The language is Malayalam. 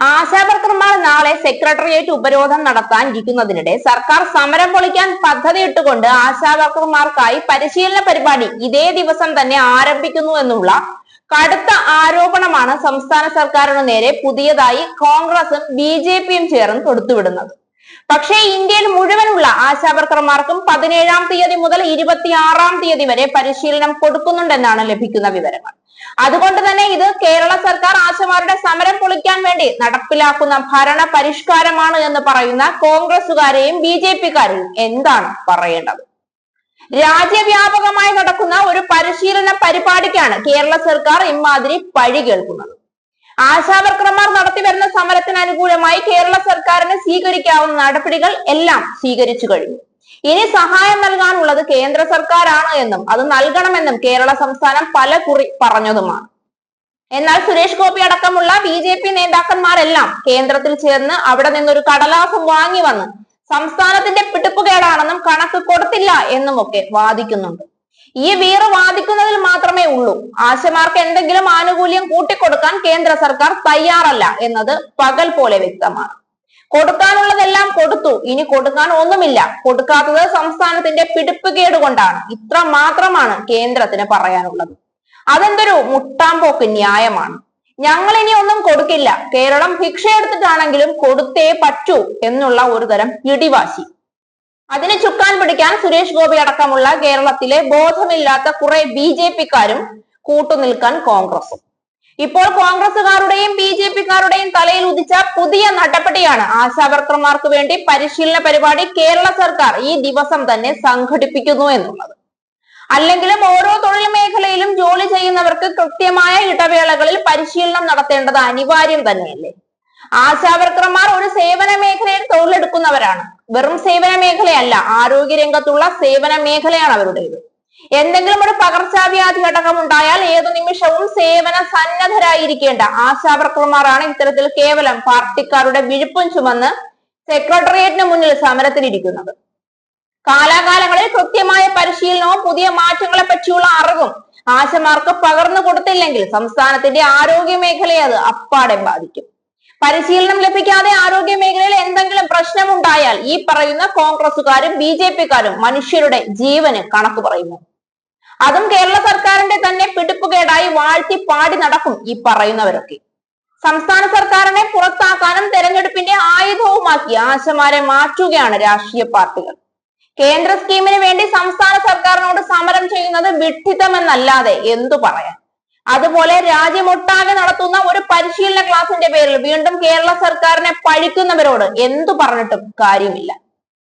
ആശാവർക്കർമാർ നാളെ സെക്രട്ടേറിയറ്റ് ഉപരോധം നടത്താൻ ഇരിക്കുന്നതിനിടെ സർക്കാർ സമരം പൊളിക്കാൻ പദ്ധതിയിട്ടുകൊണ്ട് ആശാവർക്കർമാർക്കായി പരിശീലന പരിപാടി ഇതേ ദിവസം തന്നെ ആരംഭിക്കുന്നു എന്നുള്ള കടുത്ത ആരോപണമാണ് സംസ്ഥാന സർക്കാരിന് നേരെ പുതിയതായി കോൺഗ്രസും ബി ജെ പിയും ചേർന്ന് തൊടുത്തുവിടുന്നത്. പക്ഷേ ഇന്ത്യയിൽ മുഴുവനുള്ള ആശാവർക്കർമാർക്കും പതിനേഴാം തീയതി മുതൽ ഇരുപത്തിയാറാം തീയതി വരെ പരിശീലനം കൊടുക്കുന്നുണ്ടെന്നാണ് ലഭിക്കുന്ന വിവരങ്ങൾ. അതുകൊണ്ട് തന്നെ ഇത് കേരള സർക്കാർ ആശമാരുടെ സമരം പൊളിക്കാൻ വേണ്ടി നടപ്പിലാക്കുന്ന ഭരണ പരിഷ്കാരമാണ് എന്ന് പറയുന്ന കോൺഗ്രസുകാരെയും ബി ജെ പിക്കാരെയും എന്താണ് പറയേണ്ടത്? രാജ്യവ്യാപകമായി നടക്കുന്ന ഒരു പരിശീലന പരിപാടിക്കാണ് കേരള സർക്കാർ ഇമാതിരി പഴി കേൾക്കുന്നത്. ആശാവർക്കർമാർ നടത്തി വരുന്ന സമരത്തിന് അനുകൂലമായി കേരള സർക്കാരിന് സ്വീകരിക്കാവുന്ന നടപടികൾ എല്ലാം സ്വീകരിച്ചു കഴിഞ്ഞു. ഇനി സഹായം നൽകാനുള്ളത് കേന്ദ്ര സർക്കാരാണ് എന്നും അത് നൽകണമെന്നും കേരള സംസ്ഥാനം പല കുറി പറഞ്ഞതുമാണ്. എന്നാൽ സുരേഷ് ഗോപി അടക്കമുള്ള ബി ജെ പി നേതാക്കന്മാരെല്ലാം കേന്ദ്രത്തിൽ ചേർന്ന് അവിടെ നിന്നൊരു കടലാസം വാങ്ങി വന്ന് സംസ്ഥാനത്തിന്റെ പിടിപ്പുകേടാണെന്നും കണക്ക് കൊടുത്തില്ല എന്നുമൊക്കെ വാദിക്കുന്നുണ്ട്. ഈ വീറ് വാദിക്കുന്നതിൽ മാത്രമേ ഉള്ളൂ. ആശമാർക്ക് എന്തെങ്കിലും ആനുകൂല്യം കൂട്ടിക്കൊടുക്കാൻ കേന്ദ്ര സർക്കാർ തയ്യാറല്ല എന്നത് പകൽ പോലെ വ്യക്തമാണ്. കൊടുക്കാനുള്ളതെല്ലാം കൊടുത്തു. ഇനി കൊടുക്കാൻ ഒന്നുമില്ല. കൊടുക്കാത്തത് സംസ്ഥാനത്തിന്റെ പിടിപ്പുകേട് കൊണ്ടാണ്. ഇത്ര മാത്രമാണ് കേന്ദ്രത്തിന് പറയാനുള്ളത്. അതെന്തൊരു മുട്ടാമ്പോക്ക് ന്യായമാണ്. ഞങ്ങൾ ഇനി ഒന്നും കൊടുക്കില്ല. കേരളം ഭിക്ഷ എടുത്തിട്ടാണെങ്കിലും കൊടുത്തേ പറ്റൂ എന്നുള്ള ഒരു തരം പിടിവാശി അതിന് ചുക്കാൻ പിടിക്കാൻ സുരേഷ് ഗോപി അടക്കമുള്ള കേരളത്തിലെ ബോധമില്ലാത്ത കുറെ ബി ജെ പിക്കാരും കൂട്ടുനിൽക്കാൻ കോൺഗ്രസും. ഇപ്പോൾ കോൺഗ്രസുകാരുടെയും ബി ജെ പിക്കാരുടെയും തലയിൽ ഉദിച്ച പുതിയ നടപടിയാണ് ആശാവർക്കർമാർക്ക് വേണ്ടി പരിശീലന പരിപാടി കേരള സർക്കാർ ഈ ദിവസം തന്നെ സംഘടിപ്പിക്കുന്നു എന്നുള്ളത്. അല്ലെങ്കിലും ഓരോ തൊഴിൽ മേഖലയിലും ജോലി ചെയ്യുന്നവർക്ക് കൃത്യമായ ഇടവേളകളിൽ പരിശീലനം നടത്തേണ്ടത് അനിവാര്യം തന്നെയല്ലേ? ആശാവർക്കർമാർ ഒരു സേവന മേഖലയിൽ തൊഴിലെടുക്കുന്നവരാണ്. വെറും സേവന മേഖലയല്ല ആരോഗ്യ രംഗത്തുള്ള സേവന മേഖലയാണ് അവരുടേത്. എന്തെങ്കിലും ഒരു പകർച്ചവ്യാധി ഘടകം ഉണ്ടായാൽ ഏതു നിമിഷവും സേവന സന്നദ്ധരായിരിക്കേണ്ട ആശാവർക്കർമാരാണ് ഇത്തരത്തിൽ കേവലം പാർട്ടിക്കാരുടെ വിഴുപ്പും ചുമന്ന് സെക്രട്ടേറിയറ്റിന് മുന്നിൽ സമരത്തിലിരിക്കുന്നത്. കാലാകാലങ്ങളിൽ കൃത്യമായ പരിശീലനവും പുതിയ മാറ്റങ്ങളെ പറ്റിയുള്ള അറിവും ആശമാർക്ക് പകർന്നു കൊടുത്തില്ലെങ്കിൽ സംസ്ഥാനത്തിന്റെ ആരോഗ്യ മേഖലയെ അത് അപ്പാടെ ബാധിക്കും. പരിശീലനം ലഭിക്കാതെ ആരോഗ്യ മേഖലയിൽ എന്തെങ്കിലും പ്രശ്നമുണ്ടായാൽ ഈ പറയുന്ന കോൺഗ്രസുകാരും ബി ജെ പിക്കാരും മനുഷ്യരുടെ ജീവന് കണക്ക് പറയുന്നു. അതും കേരള സർക്കാരിന്റെ തന്നെ പിടിപ്പുകേടായി വാഴ്ത്തി പാടി നടക്കും ഈ പറയുന്നവരൊക്കെ. സംസ്ഥാന സർക്കാരിനെ പുറത്താക്കാനും തെരഞ്ഞെടുപ്പിന്റെ ആയുധവുമാക്കി ആശമാരെ മാറ്റുകയാണ് രാഷ്ട്രീയ പാർട്ടികൾ. കേന്ദ്ര സ്കീമിന് വേണ്ടി സംസ്ഥാന സർക്കാരിനോട് സമരം ചെയ്യുന്നത് വിഡ്ഢിതമെന്നല്ലാതെ എന്തു പറയാൻ അതുപോലെ രാജ്യമൊട്ടാകെ നടത്തുന്ന ഒരു പരിശീലന ക്ലാസിന്റെ പേരിൽ വീണ്ടും കേരള സർക്കാരിനെ പഴിക്കുന്നവരോട് എന്തു പറഞ്ഞിട്ടും കാര്യമില്ല.